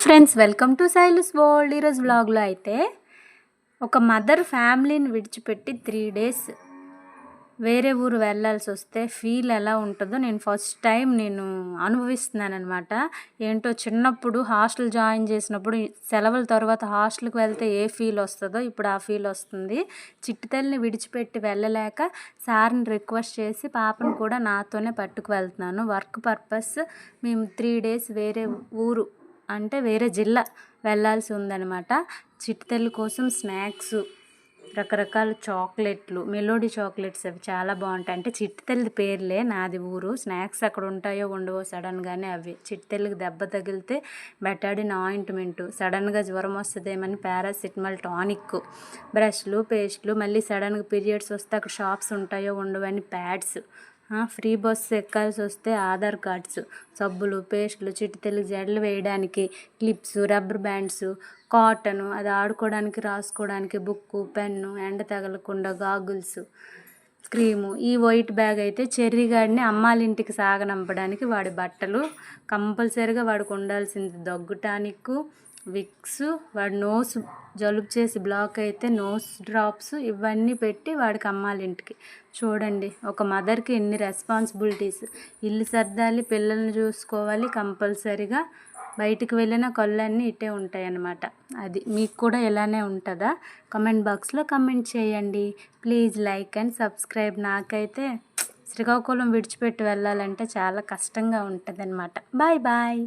Friends welcome to Sailu's world ఈరోజు వ్లాగ్లో అయితే ఒక మదర్ ఫ్యామిలీని విడిచిపెట్టి త్రీ డేస్ వేరే ఊరు వెళ్ళాల్సి వస్తే ఫీల్ ఎలా ఉంటుందో నేను ఫస్ట్ టైం నేను అనుభవిస్తున్నాను అనమాట ఏంటో చిన్నప్పుడు హాస్టల్ జాయిన్ చేసినప్పుడు సెలవుల తర్వాత హాస్టల్కి వెళ్తే ఏ ఫీల్ వస్తుందో ఇప్పుడు ఆ ఫీల్ వస్తుంది. చిట్టుతల్లిని విడిచిపెట్టి వెళ్ళలేక సార్ని రిక్వెస్ట్ చేసి పాపను కూడా నాతోనే పట్టుకు వెళ్తున్నాను. వర్క్ పర్పస్ మేము త్రీ డేస్ వేరే ఊరు అంటే వేరే జిల్లా వెళ్ళాల్సి ఉందన్నమాట. చిట్టుతల్లి కోసం స్నాక్స్ రకరకాల చాక్లెట్లు మెలోడీ చాక్లెట్స్ అవి చాలా బాగుంటాయి. అంటే చిట్టుతల్లి పేర్లే నాది ఊరు. స్నాక్స్ అక్కడ ఉంటాయో ఉండవో సడన్గానే అవి. చిట్టితల్లికి దెబ్బ తగిలితే బెటాడిన్ ఆయింట్మెంటు. సడన్గా జ్వరం వస్తుందేమని పారాసిటమాల్ టానిక్ బ్రష్లు పేస్ట్లు మళ్ళీ సడన్గా పీరియడ్స్ వస్తే అక్కడ షాప్స్ ఉంటాయో ఉండవని ప్యాడ్స్. ఫ్రీ బస్సు ఎక్కాల్సి వస్తే ఆధార్ కార్డ్స్ సబ్బులు పేస్టులు చిట్టితెలు జడలు వేయడానికి క్లిప్స్ రబ్బర్ బ్యాండ్స్ కాటన్ అది ఆడుకోవడానికి రాసుకోవడానికి బుక్కు పెన్ను ఎండ తగలకుండా గాగుల్స్ క్రీము ఈ వైట్ బ్యాగ్ అయితే చెర్రీ గాడిని అమ్మాలింటికి సాగనంపడానికి వాడి బట్టలు కంపల్సరీగా వాడికి ఉండాల్సింది దగ్గు టానిక్ విక్స్ వాడి నోస్ జలుబు చేసి బ్లాక్ అయితే నోస్ డ్రాప్స్ ఇవన్నీ పెట్టి వాడికి అమ్మాలి ఇంటికి. చూడండి ఒక మదర్కి ఎన్ని రెస్పాన్సిబిలిటీస్. ఇల్లు సర్దాలి పిల్లల్ని చూసుకోవాలి కంపల్సరీగా బయటికి వెళ్ళిన కళ్ళన్నీ ఇట్టే ఉంటాయన్నమాట. అది మీకు కూడా ఇలానే ఉంటుందా? కమెంట్ బాక్స్లో కమెంట్ చేయండి. Please like and subscribe. నాకైతే శ్రీకాకుళం విడిచిపెట్టి వెళ్ళాలంటే చాలా కష్టంగా ఉంటుంది అనమాట బాయ్ బాయ్.